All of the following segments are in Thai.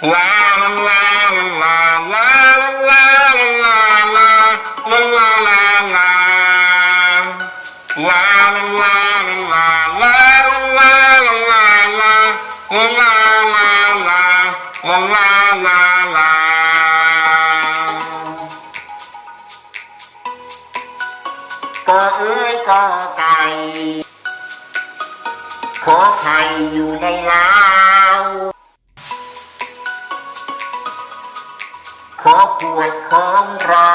La la la la la la la la la la la la la la La la la la la la la la la la la la la la la la ก็เอ้ยก็ไก่ขอไข่อยู่ในลาว ขวดของเรา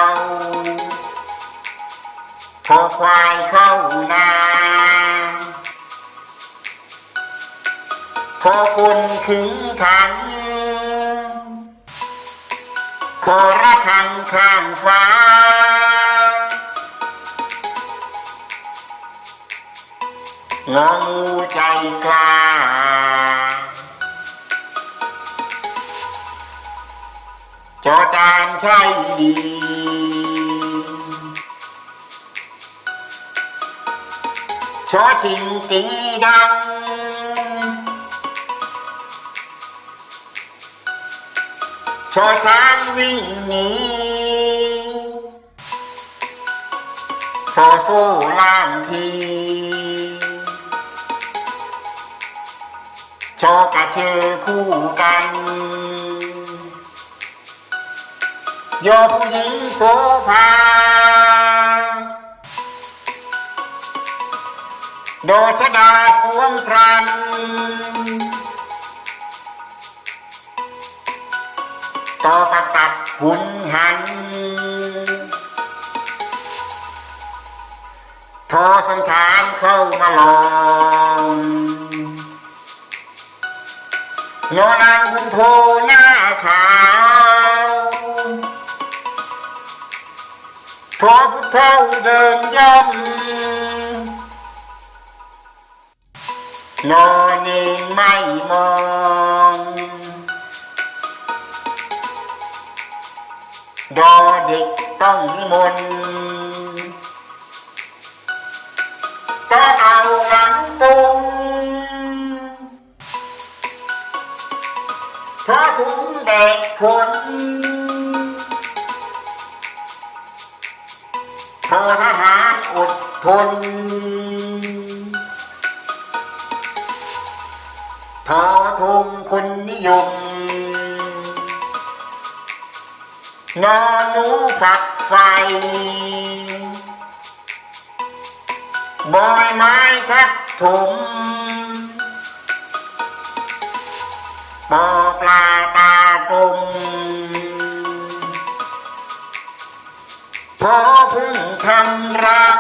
ขอควายเข้านาขอคุณถึงขันขอระฆังข้างฟ้างองูใจกล้า จอจานใช่ดีชอชิงตีดังชอช้างวิ่งหนีโซโซ่ล่างทีชอกับเธอคู่กัน โยผู้หญิงโสภา โดชดาสวมพรันต่อประตักหุนหันทอสันฐานเข้ามาลองนนางบุญโทหน้าขาว ทอพุทธเท่าเดินย่อมนอนเองไม่มองดอเด็กต้องนิมนต์ตาเอาหลังตุงทอถุงแดกคน เธอทหารอดทนทอทงคนนิยมนอนหนูฝักไฟบอยไม้ทับถมปอปลาตากลม พึ่งทำรัง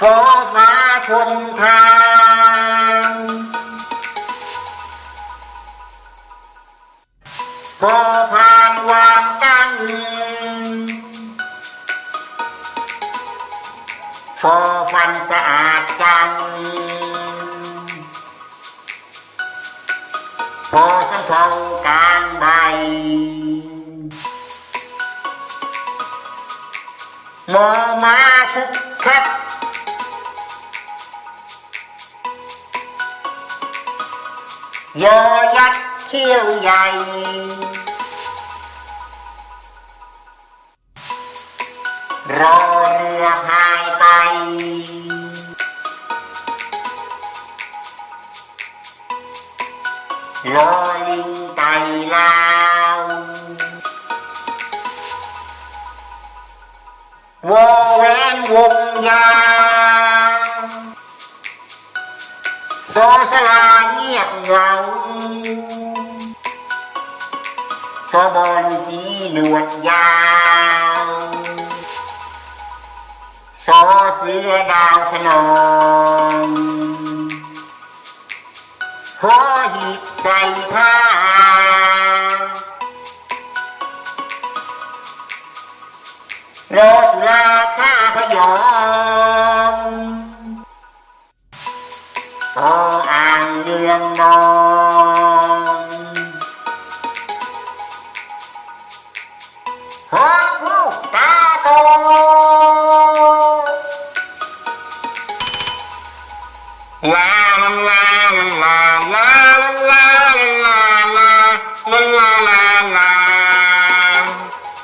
ฟอฟ้าชนทางพอผ่านวางตั้งฟอฟันสะอาดจัง พอสังเทากลางใบ มาคึกคักยอยักษ์เขี้ยวใหญ่รอเรือหายไป วงยาวโซสลาเงียบเหงาโซบอลูสีหนวดยาวโซเสือดาวสนองหอหีบใส่ผ้า โลสุราข้าพยอมออ่างเรืองนอง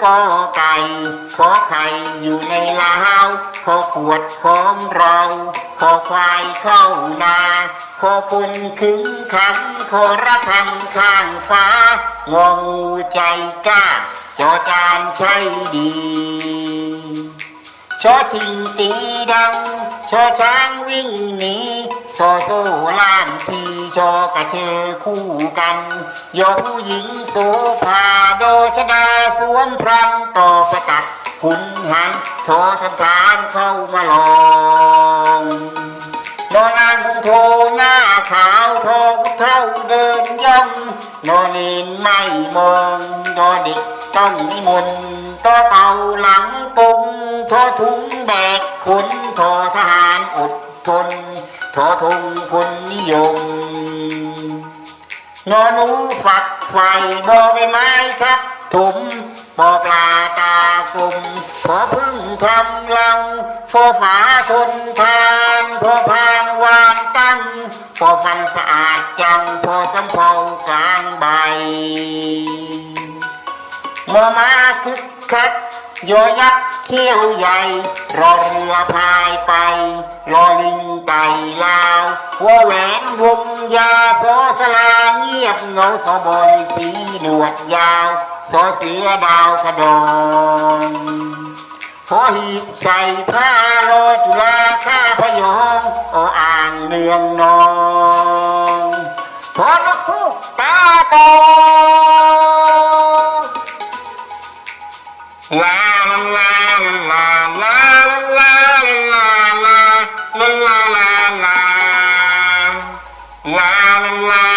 เอ้ยก็ไก่ ขอไข่อยู่ในลาวขอขวดของเรา ขอควายเข้านา ขอคุณขึงขันขอระฆังข้างฟ้างองูใจกล้า จอจานใช่ดี ชอชิงตีดัง ชอช้างวิ่งหนีโซโซล่ามทีชอกระเชอคู่กันยอผู้หญิงโสภาโดชดาสวมพรำต่อประตักขุนหันโทสันทานเข้ามาลองนอนนางบุญโทหน้าขาวทองเท่าเดินย่องนอนเนนไม่มองนอนเด็กต้องนิมนต์ ต่อเต่าหลังตุงทอถุงแบกขนทอทหารอดทนทอทงคนนิยมนอนูฝักไฟบอใบไม้ทับถมบอปลาตากลมพอพึ่งทำลังฟอฝาทนทานพอพานวานตั้งพอฟันสะอาดจังพอสำเภากลางใบมอมาคึก คักยอยักษ์เขี้ยวใหญ่ รอเรือพายไป รอลิงไต่ลาวหัวแหวนวงยาโซสลาเงียบเงาสบอยสีหนวดยาวโซเสือดาวกระดองพอหีบใส่ผ้าโลจุลาข้าพยองออ่างเนืองนองพอนกคู่ตาโต La la la